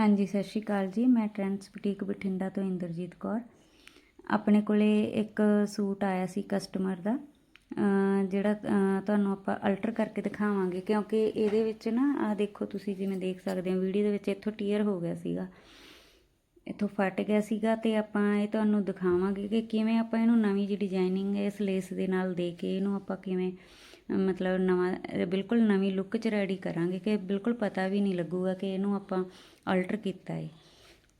ਹਾਂਜੀ, ਸਤਿ ਸ਼੍ਰੀ ਅਕਾਲ ਜੀ। ਮੈਂ ਟ੍ਰੈਂਡਸ ਬੁਟੀਕ ਬਠਿੰਡਾ ਤੋਂ ਇੰਦਰਜੀਤ ਕੌਰ। ਆਪਣੇ ਕੋਲੇ ਇੱਕ ਸੂਟ ਆਇਆ ਸੀ ਕਸਟਮਰ ਦਾ ਜਿਹੜਾ ਤੁਹਾਨੂੰ ਆਪਾਂ ਅਲਟਰ ਕਰਕੇ ਦਿਖਾਵਾਂਗੇ, ਕਿਉਂਕਿ ਇਹਦੇ ਵਿੱਚ ਨਾ ਆ ਦੇਖੋ ਤੁਸੀਂ ਜਿਵੇਂ ਦੇਖ ਸਕਦੇ ਹੋ, ਵੀਡੀਓ ਦੇ ਵਿੱਚ ਇੱਥੋਂ ਟੀਅਰ ਹੋ ਗਿਆ ਸੀਗਾ। ਇੱਥੋਂ ਫਟ ਗਿਆ ਸੀਗਾ ਤੇ ਆਪਾਂ ਇਹ ਤੁਹਾਨੂੰ ਦਿਖਾਵਾਂਗੇ ਕਿ ਕਿਵੇਂ ਆਪਾਂ ਇਹਨੂੰ ਨਵੀਂ ਜੀ ਡਿਜ਼ਾਈਨਿੰਗ ਇਸ ਲੇਸ ਦੇ ਨਾਲ ਦੇ ਕੇ ਇਹਨੂੰ ਆਪਾਂ ਕਿਵੇਂ ਮਤਲਬ ਨਵਾਂ ਬਿਲਕੁਲ ਨਵੀਂ ਲੁੱਕ 'ਚ ਰੈਡੀ ਕਰਾਂਗੇ ਕਿ ਬਿਲਕੁਲ ਪਤਾ ਵੀ ਨਹੀਂ ਲੱਗੂਗਾ ਕਿ ਇਹਨੂੰ ਆਪਾਂ ਅਲਟਰ ਕੀਤਾ ਹੈ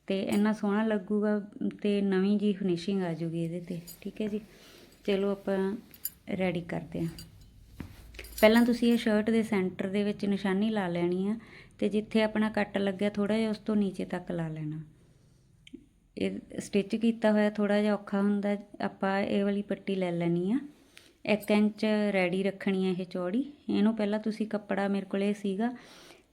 ਤੇ ਇੰਨਾ ਸੋਹਣਾ ਲੱਗੂਗਾ ਤੇ ਨਵੀਂ ਜੀ ਫਿਨਿਸ਼ਿੰਗ ਆ ਜੂਗੀ ਇਹਦੇ ਤੇ। ਠੀਕ ਹੈ ਜੀ? ਚਲੋ ਆਪਾਂ ਰੈਡੀ ਕਰਦੇ ਹਾਂ। ਪਹਿਲਾਂ ਤੁਸੀਂ ਇਹ ਸ਼ਰਟ ਦੇ ਸੈਂਟਰ ਦੇ ਵਿੱਚ ਨਿਸ਼ਾਨੀ ਲਾ ਲੈਣੀ ਆ ਤੇ ਜਿੱਥੇ ਆਪਣਾ ਕੱਟ ਲੱਗਿਆ ਥੋੜਾ ਜਿਹਾ ਉਸ ਤੋਂ ਨੀਚੇ ਤੱਕ ਲਾ ਲੈਣਾ। ਇਹ ਸਟਿਚ ਕੀਤਾ ਹੋਇਆ ਥੋੜਾ ਜਿਹਾ ਔਖਾ ਹੁੰਦਾ, ਆਪਾਂ ਇਹ ਵਾਲੀ ਪੱਟੀ ਲੈ ਲੈਣੀ ਆ। 1 ਇੰਚ ਰੈਡੀ ਰੱਖਣੀ ਹੈ ਇਹ ਚੌੜੀ। ਇਹਨੂੰ ਪਹਿਲਾਂ ਤੁਸੀਂ ਕੱਪੜਾ ਮੇਰੇ ਕੋਲ ਇਹ ਸੀਗਾ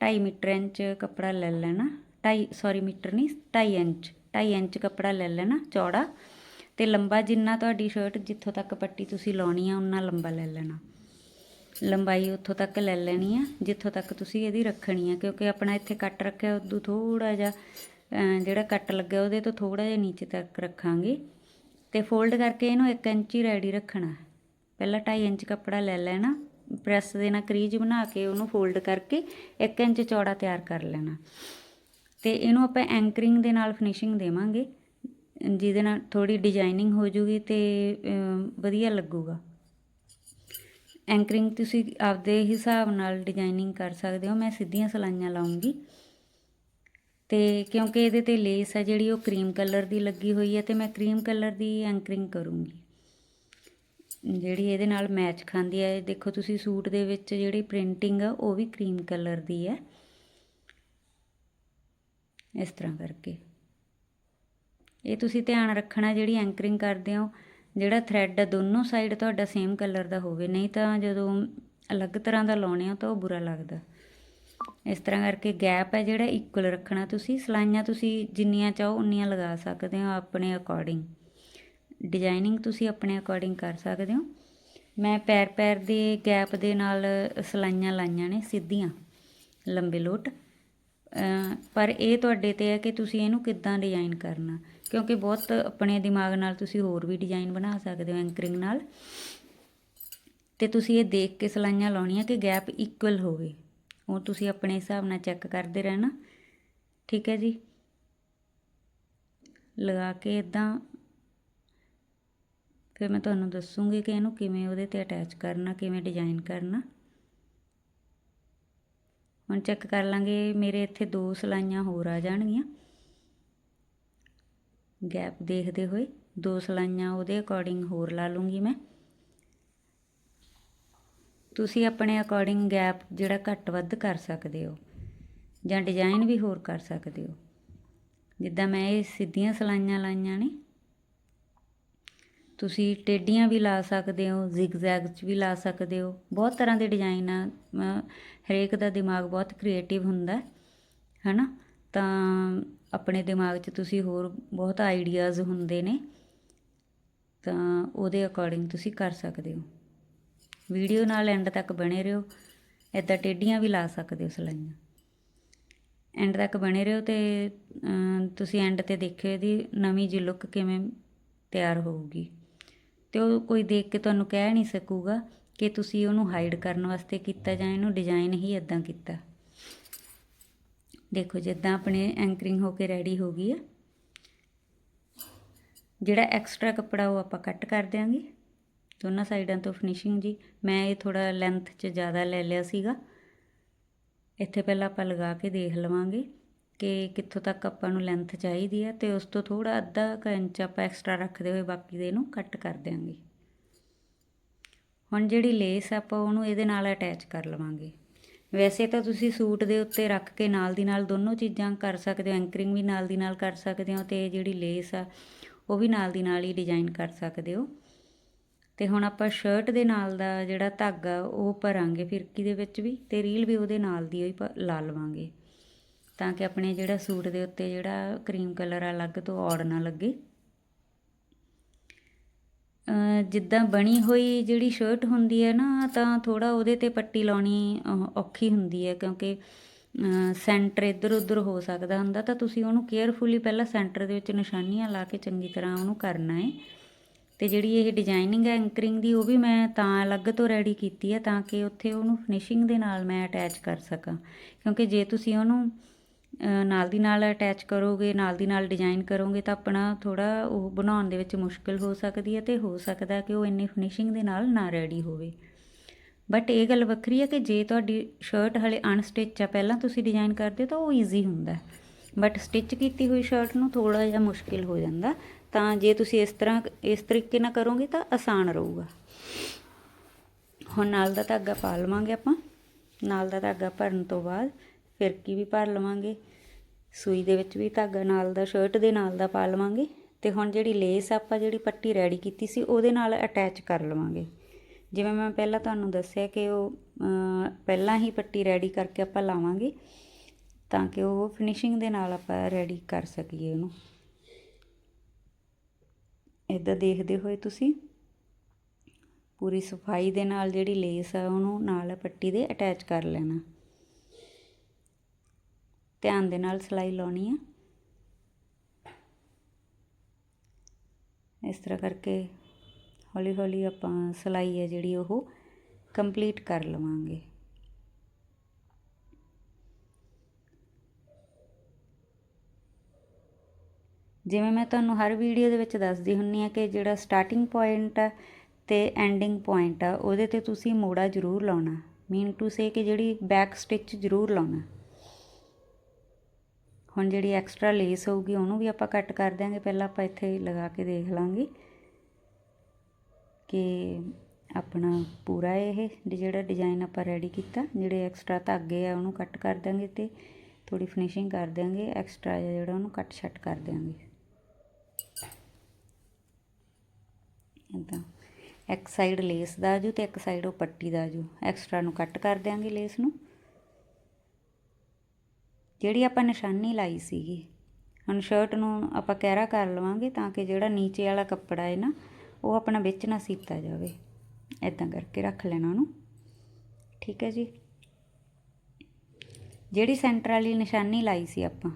2.5 ਮੀਟਰ ਇੰਚ ਕੱਪੜਾ ਲੈ ਲੈਣਾ। 2.5 ਸੌਰੀ ਮੀਟਰ ਨਹੀਂ 2.5 ਇੰਚ 2.5 ਇੰਚ ਕੱਪੜਾ ਲੈ ਲੈਣਾ ਚੌੜਾ। ਤੇ ਲੰਬਾ ਜਿੰਨਾ ਤੁਹਾਡੀ ਸ਼ਰਟ ਜਿੱਥੋਂ ਤੱਕ ਪੱਟੀ ਤੁਸੀਂ ਲਾਉਣੀ ਆ ਉਨਾ ਲੰਬਾ ਲੈ ਲੈਣਾ। ਲੰਬਾਈ ਉੱਥੋਂ ਤੱਕ ਲੈ ਲੈਣੀ ਆ, ਜਿੱਥੋਂ ਤੱਕ ਤੁਸੀਂ ਇਹਦੀ ਰੱਖਣੀ ਆ, ਕਿਉਂਕਿ ਆਪਣਾ ਇੱਥੇ ਕੱਟ ਰੱਖਿਆ, ਉਦੋਂ ਥੋੜਾ ਜਿਹਾ ਜਿਹੜਾ ਕੱਟ ਲੱਗਿਆ, ਉਹਦੇ ਤੋਂ ਥੋੜਾ ਜਿਹਾ ਨੀਚੇ ਤੱਕ ਰੱਖਾਂਗੇ। ਤੇ ਫੋਲਡ ਕਰਕੇ ਇਹਨੂੰ 1 ਇੰਚ ਹੀ ਰੈਡੀ ਰੱਖਣਾ। ਪਹਿਲਾਂ 2.5 ਇੰਚ ਕੱਪੜਾ ਲੈ ਲੈਣਾ, ਪ੍ਰੈਸ ਦੇ ਨਾਲ ਕਰੀਜ ਬਣਾ ਕੇ ਉਹਨੂੰ ਫੋਲਡ ਕਰਕੇ 1 ਇੰਚ ਚੌੜਾ ਤਿਆਰ ਕਰ ਲੈਣਾ। ਤੇ ਇਹਨੂੰ ਆਪਾਂ ਐਂਕਰਿੰਗ ਦੇ ਨਾਲ ਫਿਨਿਸ਼ਿੰਗ ਦੇਵਾਂਗੇ, ਜਿਹਦੇ ਨਾਲ ਥੋੜੀ ਡਿਜ਼ਾਈਨਿੰਗ ਹੋ ਜੂਗੀ ਤੇ ਵਧੀਆ ਲੱਗੂਗਾ। ਐਂਕਰਿੰਗ ਤੁਸੀਂ ਆਪਦੇ ਹਿਸਾਬ ਨਾਲ ਡਿਜ਼ਾਈਨਿੰਗ ਕਰ ਸਕਦੇ ਹੋ, ਮੈਂ ਸਿੱਧੀਆਂ ਸਲਾਈਆਂ ਲਾਉਂਗੀ। ਤੇ ਕਿਉਂਕਿ ਇਹਦੇ ਤੇ ਲੇਸ ਹੈ ਜਿਹੜੀ, ਉਹ ਕਰੀਮ ਕਲਰ ਦੀ ਲੱਗੀ ਹੋਈ ਹੈ ਤੇ ਮੈਂ ਕਰੀਮ ਕਲਰ ਦੀ ਐਂਕਰਿੰਗ ਕਰੂੰਗੀ। ਜਿਹੜੀ ਇਹਦੇ ਨਾਲ ਮੈਚ ਖਾਂਦੀ ਹੈ ਦੇਖੋ ਤੁਸੀਂ ਸੂਟ ਦੇ ਵਿੱਚ ਜਿਹੜੀ ਪ੍ਰਿੰਟਿੰਗ ਆ, ਉਹ ਵੀ ਕਰੀਮ ਕਲਰ ਦੀ ਹੈ। ਇਸ ਤਰ੍ਹਾਂ ਕਰਕੇ। ਇਹ ਤੁਸੀਂ ਧਿਆਨ ਰੱਖਣਾ, ਜਿਹੜੀ ਐਂਕਰਿੰਗ ਕਰਦੇ ਹੋ, ਜਿਹੜਾ ਥ੍ਰੈਡ ਦੋਨੋਂ ਸਾਈਡ ਤੁਹਾਡਾ ਸੇਮ ਕਲਰ ਦਾ ਹੋਵੇ। ਨਹੀਂ ਤਾਂ ਜਦੋਂ ਅਲੱਗ ਤਰ੍ਹਾਂ ਦਾ ਲਾਉਣੇ ਹੋ ਤਾਂ ਉਹ ਬੁਰਾ ਲੱਗਦਾ। ਇਸ ਤਰ੍ਹਾਂ ਕਰਕੇ ਗੈਪ ਹੈ ਜਿਹੜਾ ਇਕੁਅਲ ਰੱਖਣਾ ਤੁਸੀਂ। ਸਲਾਈਆਂ ਤੁਸੀਂ ਜਿੰਨੀਆਂ ਚਾਹੋ, ਉਨੀਆਂ ਲਗਾ ਸਕਦੇ ਹੋ ਆਪਣੇ ਅਕੋਰਡਿੰਗ ਡਿਜ਼ਾਈਨਿੰਗ ਤੁਸੀਂ ਆਪਣੇ ਅਕੋਰਡਿੰਗ ਕਰ ਸਕਦੇ ਹੋ। ਮੈਂ ਪੈਰ ਪੈਰ ਦੇ ਗੈਪ ਦੇ ਨਾਲ ਸਲਾਈਆਂ ਲਾਈਆਂ ਨੇ ਸਿੱਧੀਆਂ, ਲੰਬੇ ਲੋਟ। ਪਰ ਇਹ ਤੁਹਾਡੇ ਤੇ ਹੈ ਕਿ ਤੁਸੀਂ ਇਹਨੂੰ ਕਿੱਦਾਂ ਡਿਜ਼ਾਈਨ ਕਰਨਾ, ਕਿਉਂਕਿ ਬਹੁਤ ਆਪਣੇ ਦਿਮਾਗ ਨਾਲ ਤੁਸੀਂ ਹੋਰ ਵੀ ਡਿਜ਼ਾਈਨ ਬਣਾ ਸਕਦੇ ਹੋ ਐਂਕਰਿੰਗ ਨਾਲ। ਤੇ ਤੁਸੀਂ ਇਹ ਦੇਖ ਕੇ ਸਲਾਈਆਂ ਲਾਉਣੀਆਂ ਕਿ ਗੈਪ ਇਕੁਅਲ ਹੋਵੇ। ਉਹ ਤੁਸੀਂ ਆਪਣੇ ਹਿਸਾਬ ਨਾਲ ਚੈੱਕ ਕਰਦੇ ਰਹਿਣਾ। ਠੀਕ ਹੈ ਜੀ। ਲਗਾ ਕੇ ਇਦਾਂ ਫਿਰ ਮੈਂ ਤੁਹਾਨੂੰ ਦੱਸੂਗੀ ਕਿ ਇਹਨੂੰ ਕਿਵੇਂ ਉਹਦੇ ਤੇ ਅਟੈਚ ਕਰਨਾ, ਕਿਵੇਂ ਡਿਜ਼ਾਈਨ ਕਰਨਾ। ਹੁਣ ਚੈੱਕ ਕਰ ਲਾਂਗੇ, ਮੇਰੇ ਇੱਥੇ ਦੋ ਸਲਾਈਆਂ ਹੋਰ ਆ ਜਾਣਗੀਆਂ। ਗੈਪ ਦੇਖਦੇ ਹੋਏ ਦੋ ਸਲਾਈਆਂ ਉਹਦੇ ਅਕੋਰਡਿੰਗ ਹੋਰ ਲਾ ਲੂੰਗੀ ਮੈਂ। ਤੁਸੀਂ ਆਪਣੇ ਅਕੋਰਡਿੰਗ ਗੈਪ ਜਿਹੜਾ ਘੱਟ ਵੱਧ ਕਰ ਸਕਦੇ ਹੋ, ਜਾਂ ਡਿਜ਼ਾਈਨ ਵੀ ਹੋਰ ਕਰ ਸਕਦੇ ਹੋ। ਜਿੱਦਾਂ ਮੈਂ ਇਹ ਸਿੱਧੀਆਂ ਸਲਾਈਆਂ ਲਾਈਆਂ ਨੇ ਤੁਸੀਂ ਟੇਡੀਆਂ ਵੀ ਲਾ ਸਕਦੇ ਹੋ ਜ਼ਿਗਜ਼ੈਗ ਚ ਵੀ ਲਾ ਸਕਦੇ ਹੋ। ਬਹੁਤ ਤਰ੍ਹਾਂ ਦੇ ਡਿਜ਼ਾਈਨ ਆ ਹਰੇਕ ਦਾ ਦਿਮਾਗ ਬਹੁਤ ਕ੍ਰੀਏਟਿਵ ਹੁੰਦਾ ਹੈ ਨਾ ਤਾਂ ਆਪਣੇ ਦਿਮਾਗ 'ਚ ਤੁਸੀਂ ਹੋਰ ਬਹੁਤ ਆਈਡੀਆਜ਼ ਹੁੰਦੇ ਨੇ ਤਾਂ ਉਹਦੇ ਅਕੋਰਡਿੰਗ ਤੁਸੀਂ ਕਰ ਸਕਦੇ ਹੋ। ਵੀਡੀਓ ਨਾਲ ਐਂਡ ਤੱਕ ਬਣੇ ਰਹੋ ਇਦਾਂ ਟੇਡੀਆਂ ਵੀ ਲਾ ਸਕਦੇ ਹੋ ਸਲਾਈਆਂ। ਐਂਡ ਤੱਕ ਬਣੇ ਰਹੋ ਤੇ ਅਮ, ਤੁਸੀਂ ਐਂਡ ਤੇ ਦੇਖਿਓ ਇਹਦੀ ਨਵੀਂ ਜਿਹੀ ਲੁੱਕ ਕਿਵੇਂ ਤਿਆਰ ਹੋਊਗੀ। ਤੇ ਉਹ ਕੋਈ ਦੇਖ ਕੇ ਤੁਹਾਨੂੰ ਕਹਿ ਨਹੀਂ ਸਕੂਗਾ ਕਿ ਤੁਸੀਂ ਉਹਨੂੰ ਹਾਈਡ ਕਰਨ ਵਾਸਤੇ ਕੀਤਾ ਜਾਂ ਇਹਨੂੰ ਡਿਜ਼ਾਈਨ ਹੀ ਇਦਾਂ ਕੀਤਾ। ਦੇਖੋ, ਜਿੱਦਾਂ ਆਪਣੇ ਐਂਕਰਿੰਗ ਹੋ ਕੇ ਰੈਡੀ ਹੋ ਗਈ ਹੈ ਜਿਹੜਾ ਐਕਸਟਰਾ ਕੱਪੜਾ ਉਹ ਆਪਾਂ ਕੱਟ ਕਰ ਦਿਆਂਗੇ। ਦੋਨਾਂ ਸਾਈਡਾਂ ਤੋਂ ਫਿਨਿਸ਼ਿੰਗ ਜੀ। ਮੈਂ ਇਹ ਥੋੜਾ ਲੈਂਥ 'ਚ ਜ਼ਿਆਦਾ ਲੈ ਲਿਆ ਸੀਗਾ। ਇੱਥੇ ਪਹਿਲਾਂ ਆਪਾਂ ਲਗਾ ਕੇ ਦੇਖ ਲਵਾਂਗੇ। ਕਿ ਕਿੱਥੋਂ ਤੱਕ ਆਪਾਂ ਨੂੰ ਲੈਂਥ ਚਾਹੀਦੀ ਹੈ ਤੇ ਉਸ ਤੋਂ ਥੋੜਾ ਅੱਧਾ ਕੁ ਇੰਚ ਆਪਾਂ ਐਕਸਟਰਾ ਰੱਖਦੇ ਹੋਏ ਬਾਕੀ ਦੇ ਨੂੰ ਕੱਟ ਕਰ ਦਿਆਂਗੇ। ਹੁਣ ਜਿਹੜੀ ਲੇਸ ਆਪਾਂ ਉਹਨੂੰ ਇਹਦੇ ਨਾਲ ਅਟੈਚ ਕਰ ਲਵਾਂਗੇ। ਵੈਸੇ ਤਾਂ ਤੁਸੀਂ ਸੂਟ ਦੇ ਉੱਤੇ ਰੱਖ ਕੇ ਨਾਲ ਦੀ ਨਾਲ ਦੋਨੋਂ ਚੀਜ਼ਾਂ ਕਰ ਸਕਦੇ ਹੋ ਐਂਕਰਿੰਗ ਵੀ ਨਾਲ ਦੀ ਨਾਲ ਕਰ ਸਕਦੇ ਹੋ ਤੇ ਜਿਹੜੀ ਲੇਸ ਆ ਉਹ ਵੀ ਨਾਲ ਦੀ ਨਾਲ ਹੀ ਡਿਜ਼ਾਈਨ ਕਰ ਸਕਦੇ ਹੋ। ਤੇ ਹੁਣ ਆਪਾਂ ਸ਼ਰਟ ਦੇ ਨਾਲ ਦਾ ਜਿਹੜਾ ਧਾਗਾ ਉਹ ਭਰਾਂਗੇ ਫਿਰਕੀ ਦੇ ਵਿੱਚ ਵੀ ਤੇ ਰੀਲ ਵੀ ਉਹਦੇ ਨਾਲ ਦੀ ਹੀ ਪ- ਲਾ ਲਵਾਂਗੇ। ਤਾਂ ਕਿ ਆਪਣੇ ਜਿਹੜਾ ਸੂਟ ਦੇ ਉੱਤੇ ਜਿਹੜਾ ਕਰੀਮ ਕਲਰ ਆ ਅਲੱਗ ਤੋਂ ਔੜ ਨਾ ਲੱਗੇ। ਜਿੱਦਾਂ ਬਣੀ ਹੋਈ ਜਿਹੜੀ ਸ਼ਰਟ ਹੁੰਦੀ ਹੈ ਨਾ, ਤਾਂ ਥੋੜਾ ਉਹਦੇ ਤੇ ਪੱਟੀ ਲਾਉਣੀ ਔਖੀ ਹੁੰਦੀ ਹੈ ਕਿਉਂਕਿ ਸੈਂਟਰ ਇੱਧਰ ਉੱਧਰ ਹੋ ਸਕਦਾ ਹੁੰਦਾ, ਤਾਂ ਤੁਸੀਂ ਉਹਨੂੰ ਕੇਅਰਫੁਲੀ ਪਹਿਲਾਂ ਸੈਂਟਰ ਦੇ ਵਿੱਚ ਨਿਸ਼ਾਨੀਆਂ ਲਾ ਕੇ ਚੰਗੀ ਤਰ੍ਹਾਂ ਉਹਨੂੰ ਕਰਨਾ ਹੈ। ਤੇ ਜਿਹੜੀ ਇਹ ਡਿਜ਼ਾਈਨਿੰਗ ਹੈ ਐਂਕਰਿੰਗ ਦੀ, ਉਹ ਵੀ ਮੈਂ ਤਾਂ ਅਲੱਗ ਤੋਂ ਰੈਡੀ ਕੀਤੀ ਹੈ, ਤਾਂ ਕਿ ਉੱਥੇ ਉਹਨੂੰ ਫਿਨਿਸ਼ਿੰਗ ਦੇ ਨਾਲ ਮੈਂ ਅਟੈਚ ਕਰ ਸਕਾਂ। ਕਿਉਂਕਿ ਜੇ ਤੁਸੀਂ ਉਹਨੂੰ ਨਾਲ ਦੀ ਨਾਲ ਅਟੈਚ ਕਰੋਗੇ, ਨਾਲ ਦੀ ਨਾਲ ਡਿਜ਼ਾਈਨ ਕਰੋਗੇ ਤਾਂ ਆਪਣਾ ਥੋੜਾ ਉਹ ਬਣਾਉਣ ਦੇ ਵਿੱਚ ਮੁਸ਼ਕਲ ਹੋ ਸਕਦੀ ਹੈ ਤੇ ਹੋ ਸਕਦਾ ਕਿ ਉਹ ਇੰਨੀ ਫਿਨਿਸ਼ਿੰਗ ਦੇ ਨਾਲ ਨਾ ਰੈਡੀ ਹੋਵੇ। ਬਟ ਇਹ ਗੱਲ ਵੱਖਰੀ ਹੈ ਕਿ ਜੇ ਤੁਹਾਡੀ ਸ਼ਰਟ ਹਲੇ ਅਨਸਟਿਚ ਆ, ਪਹਿਲਾਂ ਤੁਸੀਂ ਡਿਜ਼ਾਈਨ ਕਰਦੇ ਹੋ ਤਾਂ ਉਹ ਈਜ਼ੀ ਹੁੰਦਾ ਬਟ ਸਟਿਚ ਕੀਤੀ ਹੋਈ ਸ਼ਰਟ ਨੂੰ ਥੋੜਾ ਜਿਹਾ ਮੁਸ਼ਕਿਲ ਹੋ ਜਾਂਦਾ, ਤਾਂ ਜੇ ਤੁਸੀਂ ਇਸ ਤਰ੍ਹਾਂ, ਇਸ ਤਰੀਕੇ ਨਾਲ ਕਰੋਗੇ ਤਾਂ ਆਸਾਨ ਰਹੂਗਾ। ਹੁਣ ਨਾਲ ਦਾ ਧਾਗਾ ਪਾ ਲਵਾਂਗੇ ਆਪਾਂ। ਨਾਲ ਦਾ ਧਾਗਾ ਭਰਨ ਤੋਂ ਬਾਅਦ ਫਿਰਕੀ ਵੀ ਭਰ ਲਵਾਂਗੇ, ਸੂਈ ਦੇ ਵਿੱਚ ਵੀ ਧਾਗਾ ਨਾਲ ਦਾ ਸ਼ਰਟ ਦੇ ਨਾਲ ਦਾ ਪਾ ਲਵਾਂਗੇ ਤੇ ਹੁਣ ਜਿਹੜੀ ਲੇਸ ਆਪਾਂ ਜਿਹੜੀ ਪੱਟੀ ਰੈਡੀ ਕੀਤੀ ਸੀ, ਉਹਦੇ ਨਾਲ ਅਟੈਚ ਕਰ ਲਵਾਂਗੇ। ਜਿਵੇਂ ਮੈਂ ਪਹਿਲਾਂ ਤੁਹਾਨੂੰ ਦੱਸਿਆ ਕਿ ਉਹ ਪਹਿਲਾਂ ਹੀ ਪੱਟੀ ਰੈਡੀ ਕਰਕੇ ਆਪਾਂ ਲਾਵਾਂਗੇ ਤਾਂ ਕਿ ਉਹ ਫਿਨਿਸ਼ਿੰਗ ਦੇ ਨਾਲ ਆਪਾਂ ਰੈਡੀ ਕਰ ਸਕੀਏ ਉਹਨੂੰ। ਇਦਾਂ ਦੇਖਦੇ ਹੋਏ ਤੁਸੀਂ ਪੂਰੀ ਸਫ਼ਾਈ ਦੇ ਨਾਲ ਜਿਹੜੀ ਲੇਸ ਆ, ਉਹਨੂੰ ਨਾਲ ਪੱਟੀ ਦੇ ਅਟੈਚ ਕਰ ਲੈਣਾ। ਧਿਆਨ ਦੇ ਨਾਲ ਸਿਲਾਈ ਲਾਉਣੀ ਆ। ਇਸ ਤਰ੍ਹਾਂ ਕਰਕੇ ਹੌਲੀ ਹੌਲੀ ਆਪਾਂ ਸਿਲਾਈ ਹੈ ਜਿਹੜੀ ਉਹ ਕੰਪਲੀਟ ਕਰ ਲਵਾਂਗੇ। ਜਿਵੇਂ ਮੈਂ ਤੁਹਾਨੂੰ ਹਰ ਵੀਡੀਓ ਦੇ ਵਿੱਚ ਦੱਸਦੀ ਹੁੰਨੀ ਆ ਕਿ ਜਿਹੜਾ ਸਟਾਰਟਿੰਗ ਪੁਆਇੰਟ ਆ ਤੇ ਐਂਡਿੰਗ ਪੁਆਇੰਟ ਆ, ਉਹਦੇ ਤੇ ਤੁਸੀਂ ਮੋੜਾ ਜ਼ਰੂਰ ਲਾਉਣਾ। ਮੀਨ ਟੂ ਸੇ ਕਿ ਜਿਹੜੀ ਬੈਕ ਸਟਿਚ ਜ਼ਰੂਰ ਲਾਉਣਾ। ਹੁਣ ਜਿਹੜੀ ਐਕਸਟਰਾ ਲੇਸ ਹੋਊਗੀ, ਉਹਨੂੰ ਵੀ ਆਪਾਂ ਕੱਟ ਕਰ ਦਿਆਂਗੇ। ਪਹਿਲਾਂ ਆਪਾਂ ਇੱਥੇ ਲਗਾ ਕੇ ਦੇਖ ਲਾਂਗੇ ਕਿ ਆਪਣਾ ਪੂਰਾ ਇਹ ਜਿਹੜਾ ਡਿਜ਼ਾਈਨ ਆਪਾਂ ਰੈਡੀ ਕੀਤਾ, ਜਿਹੜੇ ਐਕਸਟਰਾ ਧਾਗੇ ਆ, ਉਹਨੂੰ ਕੱਟ ਕਰ ਦਾਂਗੇ ਤੇ ਥੋੜੀ ਫਿਨਿਸ਼ਿੰਗ ਕਰ ਦਿਆਂਗੇ। ਐਕਸਟਰਾ ਜਿਹੜਾ ਉਹਨੂੰ ਕੱਟ ਛੱਟ ਕਰ ਦਿਆਂਗੇ। ਇਦਾਂ ਇੱਕ ਸਾਈਡ ਲੇਸ ਦਾ ਆਜੂ ਤੇ ਇੱਕ ਸਾਈਡ ਉਹ ਪੱਟੀ ਦਾ ਆਜੂ ਐਕਸਟਰਾ ਨੂੰ ਕੱਟ ਕਰ ਦਿਆਂਗੇ ਲੇਸ ਨੂੰ। ਜਿਹੜੀ ਆਪਾਂ ਨਿਸ਼ਾਨੀ ਲਾਈ ਸੀਗੀ, ਹੁਣ ਸ਼ਰਟ ਨੂੰ ਆਪਾਂ ਕਹਿਰਾ ਕਰ ਲਵਾਂਗੇ ਤਾਂ ਕਿ ਜਿਹੜਾ ਨੀਚੇ ਵਾਲਾ ਕੱਪੜਾ ਹੈ ਨਾ, ਉਹ ਆਪਣਾ ਵਿੱਚ ਨਾ ਸੀਤਾ ਜਾਵੇ। ਇਦਾਂ ਕਰਕੇ ਰੱਖ ਲੈਣਾ ਉਹਨੂੰ। ਠੀਕ ਹੈ ਜੀ? ਜਿਹੜੀ ਸੈਂਟਰ ਵਾਲੀ ਨਿਸ਼ਾਨੀ ਲਾਈ ਸੀ ਆਪਾਂ,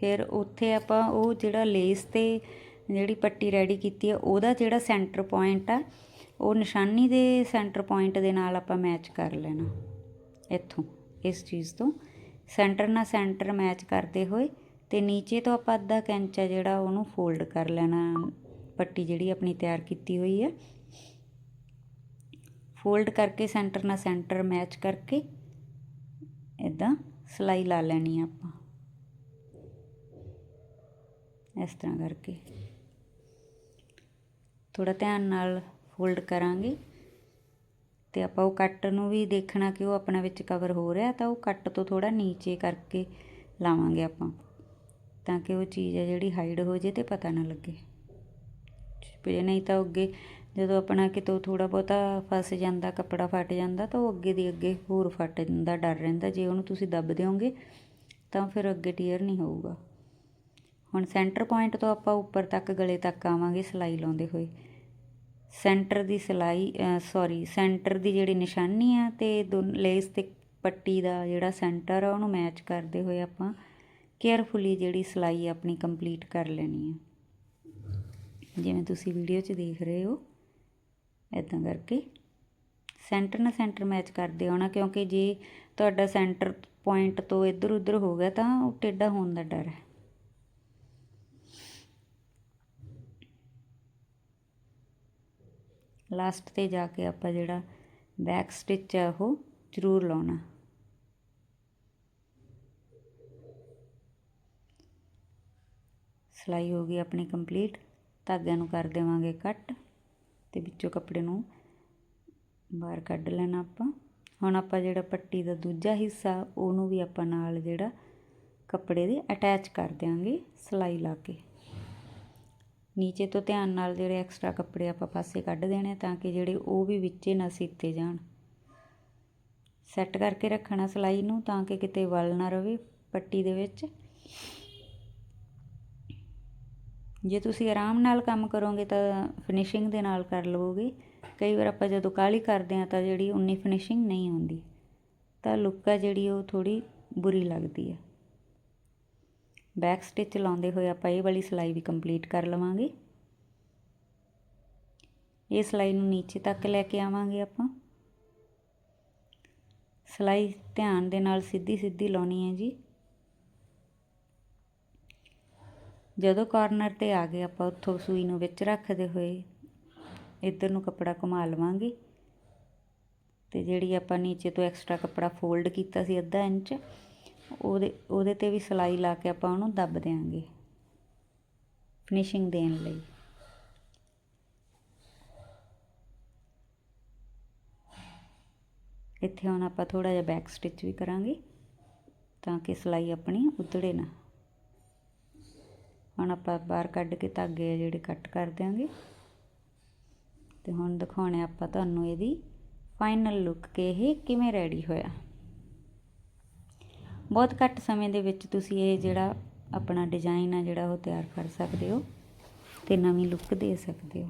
ਫਿਰ ਉੱਥੇ ਆਪਾਂ ਉਹ ਜਿਹੜਾ ਲੇਸ ਤੇ ਜਿਹੜੀ ਪੱਟੀ ਰੈਡੀ ਕੀਤੀ ਹੈ, ਉਹਦਾ ਜਿਹੜਾ ਸੈਂਟਰ ਪੁਆਇੰਟ ਆ, ਉਹ ਨਿਸ਼ਾਨੀ ਦੇ ਸੈਂਟਰ ਪੁਆਇੰਟ ਦੇ ਨਾਲ ਆਪਾਂ ਮੈਚ ਕਰ ਲੈਣਾ, ਇੱਥੋਂ, ਇਸ ਚੀਜ਼ ਤੋਂ। ਸੈਂਟਰ ਨਾਲ ਸੈਂਟਰ ਮੈਚ ਕਰਦੇ ਹੋਏ ਤੇ ਨੀਚੇ ਤੋਂ ਆਪਾਂ ਅੱਧਾ ਕੈਂਚਾ ਜਿਹੜਾ ਉਹਨੂੰ ਫੋਲਡ ਕਰ ਲੈਣਾ, ਪੱਟੀ ਜਿਹੜੀ ਆਪਣੀ ਤਿਆਰ ਕੀਤੀ ਹੋਈ ਹੈ ਫੋਲਡ ਕਰਕੇ ਸੈਂਟਰ ਨਾਲ ਸੈਂਟਰ ਮੈਚ ਕਰਕੇ ਇਦਾਂ ਸਿਲਾਈ ਲਾ ਲੈਣੀ ਆ ਆਪਾਂ। ਇਸ ਤਰ੍ਹਾਂ ਕਰਕੇ। ਥੋੜਾ ਧਿਆਨ ਨਾਲ ਫੋਲਡ ਕਰਾਂਗੇ। ਤੇ ਆਪਾਂ ਉਹ ਕੱਟ ਨੂੰ ਵੀ ਦੇਖਣਾ ਕਿ ਉਹ ਆਪਣਾ ਵਿੱਚ ਕਵਰ ਹੋ ਰਿਹਾ ਤਾਂ ਉਹ ਕੱਟ ਤੋਂ ਥੋੜਾ ਨੀਚੇ ਕਰਕੇ ਲਾਵਾਂਗੇ ਆਪਾਂ, ਤਾਂ ਕਿ ਉਹ ਚੀਜ਼ ਹੈ ਜਿਹੜੀ ਹਾਈਡ ਹੋ ਜੇ ਤੇ ਪਤਾ ਨਾ ਲੱਗੇ। ਜੇ ਨਹੀਂ ਤਾਂ ਅੱਗੇ ਜਦੋਂ ਆਪਣਾ ਕਿਤੋਂ ਥੋੜਾ ਬਹੁਤਾ ਫਸ ਜਾਂਦਾ, ਕੱਪੜਾ ਫਟ ਜਾਂਦਾ ਤਾਂ ਉਹ ਅੱਗੇ ਦੀ ਅੱਗੇ ਹੋਰ ਫਟਣ ਦਾ ਡਰ ਰਹਿੰਦਾ। ਜੇ ਉਹਨੂੰ ਤੁਸੀਂ ਦੱਬ ਦਿਓਗੇ ਤਾਂ ਫਿਰ ਅੱਗੇ ਟੀਅਰ ਨਹੀਂ ਹੋਊਗਾ। ਹੁਣ ਸੈਂਟਰ ਪੁਆਇੰਟ ਤੋਂ ਆਪਾਂ ਉੱਪਰ ਤੱਕ ਗਲੇ ਤੱਕ ਆਵਾਂਗੇ ਸਿਲਾਈ ਲਾਉਂਦੇ ਹੋਏ। ਸੈਂਟਰ ਦੀ ਸਿਲਾਈ ਸੌਰੀ ਸੈਂਟਰ ਦੀ ਜਿਹੜੀ ਨਿਸ਼ਾਨੀ ਆ ਤੇ ਲੇਸ ਤੇ ਪੱਟੀ ਦਾ ਜਿਹੜਾ ਸੈਂਟਰ ਆ, ਉਹਨੂੰ ਮੈਚ ਕਰਦੇ ਹੋਏ ਆਪਾਂ ਕੇਅਰਫੁਲੀ ਜਿਹੜੀ ਸਿਲਾਈ ਆਪਣੀ ਕੰਪਲੀਟ ਕਰ ਲੈਣੀ ਹੈ ਜਿਵੇਂ ਤੁਸੀਂ ਵੀਡੀਓ 'ਚ ਦੇਖ ਰਹੇ ਹੋ ਇਦਾਂ ਕਰਕੇ ਸੈਂਟਰ ਨਾਲ ਸੈਂਟਰ ਮੈਚ ਕਰਦੇ ਆਉਣਾ ਕਿਉਂਕਿ ਜੇ ਤੁਹਾਡਾ ਸੈਂਟਰ ਪੁਆਇੰਟ ਤੋਂ ਇੱਧਰ ਉੱਧਰ ਹੋ ਗਿਆ ਤਾਂ ਉਹ ਟੇਢਾ ਹੋਣ ਦਾ ਡਰ ਹੈ। ਲਾਸਟ ਤੇ ਜਾ ਕੇ ਆਪਾਂ ਜਿਹੜਾ ਬੈਕ ਸਟਿਚ ਹੈ ਉਹ ਜ਼ਰੂਰ ਲਾਉਣਾ। ਸਿਲਾਈ ਹੋ ਗਈ ਆਪਣੀ ਕੰਪਲੀਟ ਧਾਗਿਆਂ ਨੂੰ ਕਰ ਦੇਵਾਂਗੇ ਕੱਟ ਤੇ ਵਿੱਚੋਂ ਕੱਪੜੇ ਨੂੰ ਬਾਹਰ ਕੱਢ ਲੈਣਾ ਆਪਾਂ। ਹੁਣ ਆਪਾਂ ਜਿਹੜਾ ਪੱਟੀ ਦਾ ਦੂਜਾ ਹਿੱਸਾ, ਉਹਨੂੰ ਵੀ ਆਪਾਂ ਨਾਲ ਜਿਹੜਾ ਕੱਪੜੇ ਦੇ ਅਟੈਚ ਕਰ ਦਿਆਂਗੇ ਸਿਲਾਈ ਲਾ ਕੇ। ਨੀਚੇ ਤੋਂ ਧਿਆਨ ਨਾਲ ਜਿਹੜੇ ਐਕਸਟਰਾ ਕੱਪੜੇ ਆਪਾਂ ਪਾਸੇ ਕੱਢ ਦੇਣੇ ਤਾਂ ਕਿ ਜਿਹੜੇ ਉਹ ਵੀ ਵਿੱਚੇ ਨਾ ਸੀਤੇ ਜਾਣ। ਸੈੱਟ ਕਰਕੇ ਰੱਖਣਾ ਸਿਲਾਈ ਨੂੰ ਤਾਂ ਕਿ ਕਿਤੇ ਵਲ ਨਾ ਰਵੇ ਪੱਟੀ ਦੇ ਵਿੱਚ। ਜੇ ਤੁਸੀਂ ਆਰਾਮ ਨਾਲ ਕੰਮ ਕਰੋਗੇ ਤਾਂ ਫਿਨਿਸ਼ਿੰਗ ਦੇ ਨਾਲ ਕਰ ਲਵੋਗੇ। ਕਈ ਵਾਰ ਆਪਾਂ ਜਦੋਂ ਕਾਲੀ ਕਰਦੇ ਆ ਤਾਂ ਜਿਹੜੀ ਉਨੀ ਫਿਨਿਸ਼ਿੰਗ ਨਹੀਂ ਆਉਂਦੀ। ਤਾਂ ਲੁੱਕ ਆ ਜਿਹੜੀ ਉਹ ਥੋੜੀ ਬੁਰੀ ਲੱਗਦੀ ਹੈ ਬੈਕ ਸਟਿਚ ਲਾਉਂਦੇ ਹੋਏ ਆਪਾਂ ਇਹ ਵਾਲੀ ਸਿਲਾਈ ਵੀ ਕੰਪਲੀਟ ਕਰ ਲਵਾਂਗੇ। ਇਹ ਸਿਲਾਈ ਨੂੰ ਨੀਚੇ ਤੱਕ ਲੈ ਕੇ ਆਵਾਂਗੇ ਆਪਾਂ। ਸਿਲਾਈ ਧਿਆਨ ਦੇ ਨਾਲ ਸਿੱਧੀ ਸਿੱਧੀ ਲਾਉਣੀ ਹੈ ਜੀ। ਜਦੋਂ ਕਾਰਨਰ ਤੇ ਆ ਗਏ ਆਪਾਂ ਉੱਥੋਂ ਸੂਈ ਨੂੰ ਵਿੱਚ ਰੱਖਦੇ ਹੋਏ ਇੱਧਰ ਨੂੰ ਕੱਪੜਾ ਘੁਮਾ ਲਵਾਂਗੇ। ਤੇ ਜਿਹੜੀ ਆਪਾਂ ਨੀਚੇ ਤੋਂ ਐਕਸਟਰਾ ਕੱਪੜਾ ਫੋਲਡ ਕੀਤਾ ਸੀ ਅੱਧਾ ਇੰਚ ਉਹਦੇ ਉਹਦੇ ਤੇ ਵੀ ਸਿਲਾਈ ਲਾ ਕੇ ਆਪਾਂ ਉਹਨੂੰ ਦੱਬ ਦੇਾਂਗੇ ਫਿਨਿਸ਼ਿੰਗ ਦੇਣ ਲਈ। ਇੱਥੇ ਹੁਣ ਆਪਾਂ ਥੋੜਾ ਜਿਹਾ ਬੈਕ ਸਟਿਚ ਵੀ ਕਰਾਂਗੇ ਤਾਂ ਕਿ ਸਿਲਾਈ ਆਪਣੀ ਉਧੜੇ ਨਾ। ਹੁਣ ਆਪਾਂ ਬਾਹਰ ਕੱਢ ਕੇ ਧਾਗੇ ਆ ਜਿਹੜੇ ਕੱਟ ਕਰ ਦਿਆਂਗੇ। ਤੇ ਹੁਣ ਦਿਖਾਉਣੇ ਆਪਾਂ ਤੁਹਾਨੂੰ ਇਹਦੀ ਫਾਈਨਲ ਲੁੱਕ ਕੇ ਇਹ ਕਿਵੇਂ ਰੈਡੀ ਹੋਇਆ। ਬਹੁਤ ਘੱਟ ਸਮੇਂ ਦੇ ਵਿੱਚ ਤੁਸੀਂ ਇਹ ਜਿਹੜਾ ਆਪਣਾ ਡਿਜ਼ਾਈਨ ਆ ਜਿਹੜਾ ਉਹ ਤਿਆਰ ਕਰ ਸਕਦੇ ਹੋ ਤੇ ਨਵੀਂ ਲੁੱਕ ਦੇ ਸਕਦੇ ਹੋ।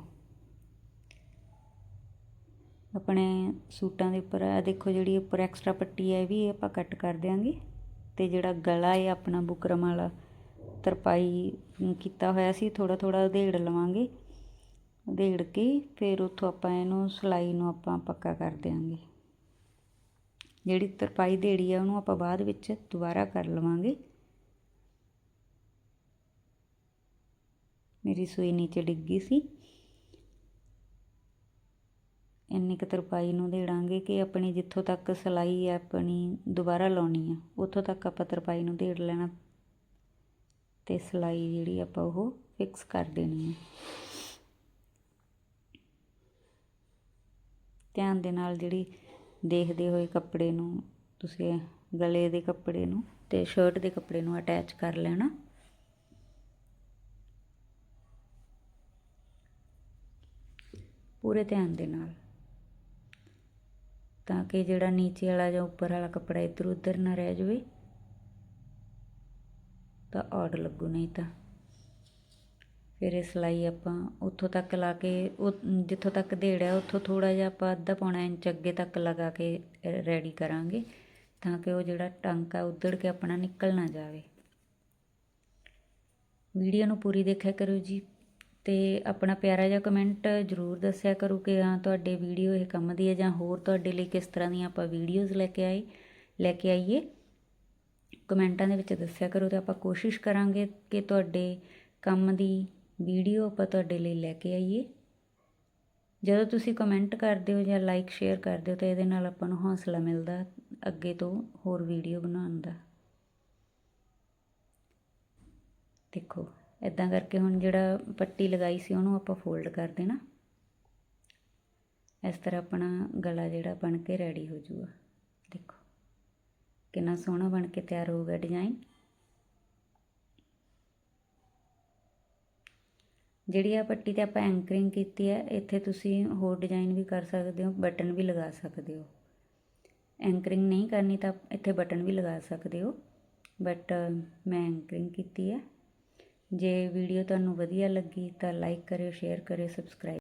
ਆਪਣੇ ਸੂਟਾਂ ਦੇ ਉੱਪਰ ਆ ਦੇਖੋ ਜਿਹੜੀ ਉੱਪਰ ਐਕਸਟਰਾ ਪੱਟੀ ਹੈ ਇਹ ਵੀ ਆਪਾਂ ਕੱਟ ਕਰ ਦਿਆਂਗੇ ਤੇ ਜਿਹੜਾ ਗਲਾ ਹੈ ਆਪਣਾ ਬੁਕਰਮ ਵਾਲਾ ਤਰਪਾਈ ਕੀਤਾ ਹੋਇਆ ਸੀ ਥੋੜਾ ਥੋੜਾ ਉਧੇੜ ਲਵਾਂਗੇ। ਉਧੇੜ ਕੇ ਫਿਰ ਉੱਥੋਂ ਆਪਾਂ ਇਹਨੂੰ ਸਿਲਾਈ ਨੂੰ ਆਪਾਂ ਪੱਕਾ ਕਰ ਦਿਆਂਗੇ। ਜਿਹੜੀ ਤਰਪਾਈ ਦੇੜੀ ਆ, ਉਹਨੂੰ ਆਪਾਂ ਬਾਅਦ ਵਿੱਚ ਦੁਬਾਰਾ ਕਰ ਲਵਾਂਗੇ। ਮੇਰੀ ਸੂਈ ਨੀਚੇ ਡਿੱਗੀ ਸੀ। ਇੰਨੀ ਕੁ ਤਰਪਾਈ ਨੂੰ ਦੇੜਾਂਗੇ ਕਿ ਆਪਣੀ ਜਿੱਥੋਂ ਤੱਕ ਸਿਲਾਈ ਹੈ ਆਪਣੀ ਦੁਬਾਰਾ ਲਾਉਣੀ ਆ, ਉੱਥੋਂ ਤੱਕ ਆਪਾਂ ਤਰਪਾਈ ਨੂੰ ਦੇੜ ਲੈਣਾ ਤੇ ਸਿਲਾਈ ਜਿਹੜੀ ਆਪਾਂ ਉਹ ਫਿਕਸ ਕਰ ਦੇਣੀ ਹੈ ਧਿਆਨ ਦੇ ਨਾਲ ਜਿਹੜੀ ਦੇਖਦੇ ਹੋਏ ਕੱਪੜੇ ਨੂੰ, ਤੁਸੀਂ ਗਲੇ ਦੇ ਕੱਪੜੇ ਨੂੰ ਤੇ ਸ਼ਰਟ ਦੇ ਕੱਪੜੇ ਨੂੰ ਅਟੈਚ ਕਰ ਲੈਣਾ। ਪੂਰੇ ਧਿਆਨ ਦੇ ਨਾਲ। ਤਾਂ ਕਿ ਜਿਹੜਾ ਨੀਚੇ ਵਾਲਾ ਜਾਂ ਉੱਪਰ ਵਾਲਾ ਕੱਪੜਾ ਇੱਧਰ ਉੱਧਰ ਨਾ ਰਹਿ ਜਾਵੇ, ਤਾਂ ਔਡ ਲੱਗੂ ਨਹੀਂ ਤਾਂ। ਫਿਰ ਇਹ ਸਿਲਾਈ ਆਪਾਂ ਉੱਥੋਂ ਤੱਕ ਲਾ ਕੇ ਉ ਜਿੱਥੋਂ ਤੱਕ ਦੇੜਿਆ ਉੱਥੋਂ ਥੋੜ੍ਹਾ ਜਿਹਾ ਆਪਾਂ ਅੱਧਾ ਪੌਣਾ ਇੰਚ ਅੱਗੇ ਤੱਕ ਲਗਾ ਕੇ ਰੈਡੀ ਕਰਾਂਗੇ ਤਾਂ ਕਿ ਉਹ ਜਿਹੜਾ ਟਾਂਕਾ ਉਧੜ ਕੇ ਆਪਣਾ ਨਿਕਲ ਨਾ ਜਾਵੇ। ਵੀਡੀਓ ਨੂੰ ਪੂਰੀ ਦੇਖਿਆ ਕਰੋ ਜੀ ਤੇ ਆਪਣਾ ਪਿਆਰਾ ਜਿਹਾ ਕਮੈਂਟ ਜ਼ਰੂਰ ਦੱਸਿਆ ਕਰੋ ਕਿ ਹਾਂ ਤੁਹਾਡੇ ਵੀਡੀਓ ਇਹ ਕੰਮ ਦੀ ਹੈ ਜਾਂ ਹੋਰ ਤੁਹਾਡੇ ਲਈ ਕਿਸ ਤਰ੍ਹਾਂ ਦੀਆਂ ਆਪਾਂ ਵੀਡੀਓਜ਼ ਲੈ ਕੇ ਆਏ, ਲੈ ਕੇ ਆਈਏ। ਕਮੈਂਟਾਂ ਦੇ ਵਿੱਚ ਦੱਸਿਆ ਕਰੋ ਤੇ ਆਪਾਂ ਕੋਸ਼ਿਸ਼ ਕਰਾਂਗੇ ਕਿ ਤੁਹਾਡੇ ਕੰਮ ਦੀ ਵੀਡੀਓ ਆਪਾਂ ਤੁਹਾਡੇ ਲਈ ਲੈ ਕੇ ਆਈਏ। ਜਦੋਂ ਤੁਸੀਂ ਕਮੈਂਟ ਕਰਦੇ ਹੋ ਜਾਂ ਲਾਈਕ ਸ਼ੇਅਰ ਕਰਦੇ ਹੋ ਤਾਂ ਇਹਦੇ ਨਾਲ ਆਪਾਂ ਨੂੰ ਹੌਸਲਾ ਮਿਲਦਾ ਅੱਗੇ ਤੋਂ ਹੋਰ ਵੀਡੀਓ ਬਣਾਉਣ ਦਾ। ਦੇਖੋ ਇਦਾਂ ਕਰਕੇ ਹੁਣ ਜਿਹੜਾ ਪੱਟੀ ਲਗਾਈ ਸੀ ਉਹਨੂੰ ਆਪਾਂ ਫੋਲਡ ਕਰ ਦੇਣਾ। ਇਸ ਤਰ੍ਹਾਂ ਆਪਣਾ ਗਲਾ ਜਿਹੜਾ ਬਣ ਕੇ ਰੈਡੀ ਹੋ ਜਾਊਗਾ ਦੇਖੋ, ਕਿੰਨਾ ਸੋਹਣਾ ਬਣ ਕੇ ਤਿਆਰ ਹੋਊਗਾ ਡਿਜ਼ਾਈਨ ਜਿਹੜੀ ਆ ਪੱਟੀ ਤੇ ਆਪਾਂ ਐਂਕਰਿੰਗ ਕੀਤੀ ਹੈ ਇੱਥੇ ਤੁਸੀਂ ਹੋਰ ਡਿਜ਼ਾਈਨ ਵੀ ਕਰ ਸਕਦੇ ਹੋ, ਬਟਨ ਵੀ ਲਗਾ ਸਕਦੇ ਹੋ। ਐਂਕਰਿੰਗ ਨਹੀਂ ਕਰਨੀ ਤਾਂ ਇੱਥੇ ਬਟਨ ਵੀ ਲਗਾ ਸਕਦੇ ਹੋ ਬਟ ਮੈਂ ਐਂਕਰਿੰਗ ਕੀਤੀ ਹੈ ਜੇ ਵੀਡੀਓ ਤੁਹਾਨੂੰ ਵਧੀਆ ਲੱਗੀ ਤਾਂ ਲਾਈਕ ਕਰਿਓ ਸ਼ੇਅਰ ਕਰਿਓ ਸਬਸਕ੍ਰਾਈਬ